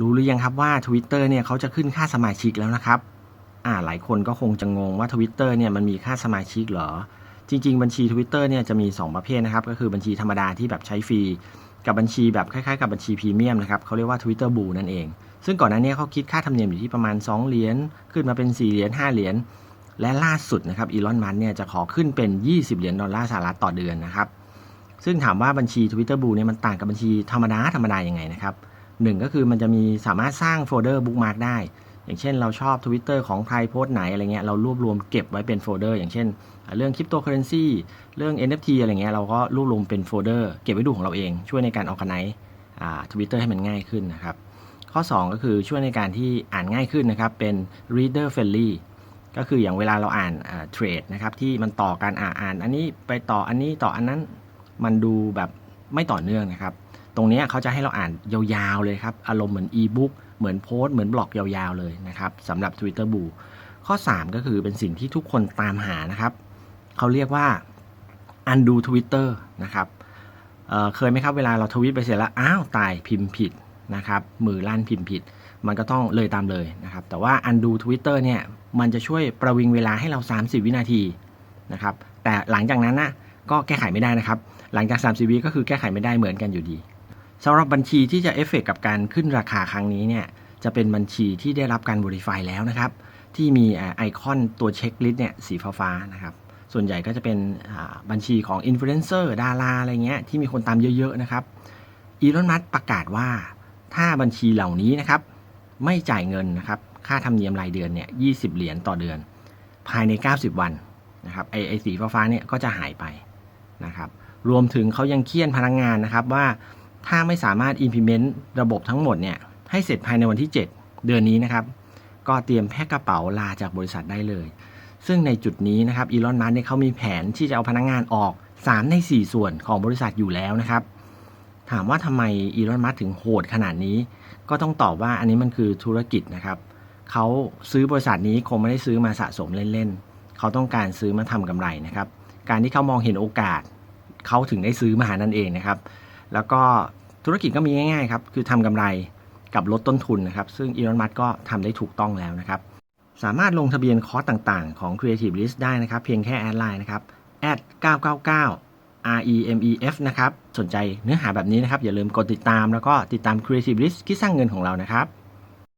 รู้หรือยังครับว่า Twitter เนี่ยเขาจะขึ้นค่าสมาชิกแล้วนะครับ อ่าหลายคนก็คงจะงงว่า Twitter เนี่ยมันมีค่าสมาชิกเหรอ จริง ๆ บัญชี Twitter เนี่ยจะมี 2 ประเภทนะครับ ก็คือบัญชีธรรมดาที่แบบใช้ฟรี กับบัญชีแบบคล้ายๆ กับบัญชีพรีเมียมนะครับเขาเรียกว่า Twitter Blue นั่นเอง ซึ่งก่อนหน้านี้เขาคิดค่าธรรมเนียมอยู่ที่ประมาณ 2 เหรียญขึ้นมาเป็น 4 เหรียญ 5 เหรียญและล่าสุดนะครับอีลอนมัสเนี่ยจะขอขึ้นเป็น 20 เหรียญดอลลาร์สหรัฐต่อเดือนนะครับซึ่งถามว่าบัญชี Twitter Blue เนี่ยมันต่างกับบัญชีธรรมดาธรรมดายังไงนะครับ หนึ่งก็คือมันจะมีสามารถสร้างโฟลเดอร์บุ๊กมาร์กได้ อย่างเช่นเราชอบ Twitter ของใครโพสต์ไหนอะไรเงี้ยเรารวบรวมเก็บไว้เป็นโฟลเดอร์อย่างเช่น เรื่องคริปโตเคอเรนซีเรื่อง NFT อะไรเงี้ยเราก็รวบรวมเป็นโฟลเดอร์เก็บไว้ดูของเราเอง ช่วยในการออกไนทวิตเตอร์ให้มันง่ายขึ้นนะครับ ข้อ 2 ก็คือช่วยในการที่อ่านง่ายขึ้นนะครับ เป็น reader friendly ก็คืออย่างเวลาเราอ่านเทรดนะครับที่มันต่อการอ่านอ่านอันนี้ไปต่ออันนี้ต่ออันนั้นมันดูแบบไม่ต่อเนื่องนะครับ ตรงนี้เขาจะให้เราอ่านยาวๆเลยครับ อารมณ์เหมือนอีบุ๊กเหมือนโพสต์เหมือนบล็อกยาวๆเลยนะครับสำหรับ Twitter Blue ข้อ 3 ก็คือเป็นสิ่งที่ทุกคนตามหานะครับ เขาเรียกว่า undo Twitter นะครับเเคยไหมครับเวลาเราทวิตไปเสร็จแล้ว อ้าว ตายพิมพ์ผิดนะครับ มือลั่นพิมพ์ผิด มันก็ต้องเลยตามเลยนะครับ แต่ว่า undo Twitter เนี่ยมันจะช่วยประวิงเวลาให้เรา 30 วินาทีนะครับ แต่หลังจากนั้นนะก็แก้ไขไม่ได้นะครับ หลังจาก 30 วิก็คือแก้ไขไม่ได้เหมือนกันอยู่ดี สำหรับบัญชีที่จะเอฟเฟกกับการขึ้นราคาครั้งนี้เนี่ยจะเป็นบัญชีที่ได้รับการ verify แล้วนะครับ ที่มีไอคอนตัวเช็คลิสต์เนี่ยสีฟ้าๆนะครับ ส่วนใหญ่ก็จะเป็นบัญชีของอินฟลูเอนเซอร์ดาราอะไรเงี้ยที่มีคนตามเยอะๆนะครับอีลอนมัสประกาศว่าถ้าบัญชีเหล่านี้นะครับ ไม่จ่ายเงินนะครับค่าธรรมเนียมรายเดือนเนี่ย20เหรียญต่อเดือน ภายใน 90 วันนะครับไอไอสีฟ้าๆเนี่ยก็จะหายไปนะครับ รวมถึงเขายังเคี่ยนพนักงงานนะครับว่า ถ้าไม่สามารถ implement ระบบทั้งหมดเนี่ยให้เสร็จภายในวันที่ 7 เดือนนี้นะครับ ก็เตรียมแพ็คกระเป๋าลาจากบริษัทได้เลย ซึ่งในจุดนี้นะครับอีลอนมัสเนี่ยเขามีแผนที่จะเอาพนักงงานออก 3 ใน 4 ส่วนของบริษัทอยู่แล้วนะครับ ถามว่าทำไมอีลอนมัสถึงโหดขนาดนี้ ก็ต้องตอบว่าอันนี้มันคือธุรกิจนะครับเขาซื้อบริษัทนี้คงไม่ได้ซื้อมาสะสมเล่นๆ เขาต้องการซื้อมาทำกำไรนะครับ การที่เขามองเห็นโอกาส เขาถึงได้ซื้อมานั่นเองนะครับ แล้วก็ ธุรกิจก็มีง่ายๆครับ คือทำกำไรกับลดต้นทุนนะครับ ซึ่งอีลอนมัสก็ทำได้ถูกต้องแล้วนะครับ สามารถลงทะเบียนคอร์สต่างๆ ของ Creative List ได้นะครับ เพียงแค่แอดไลน์นะครับ 999 REMEF นะครับ สนใจเนื้อหาแบบนี้นะครับ อย่าลืมกดติดตามแล้วก็ติดตาม Creative List คิดสร้างเงินของเรานะครับ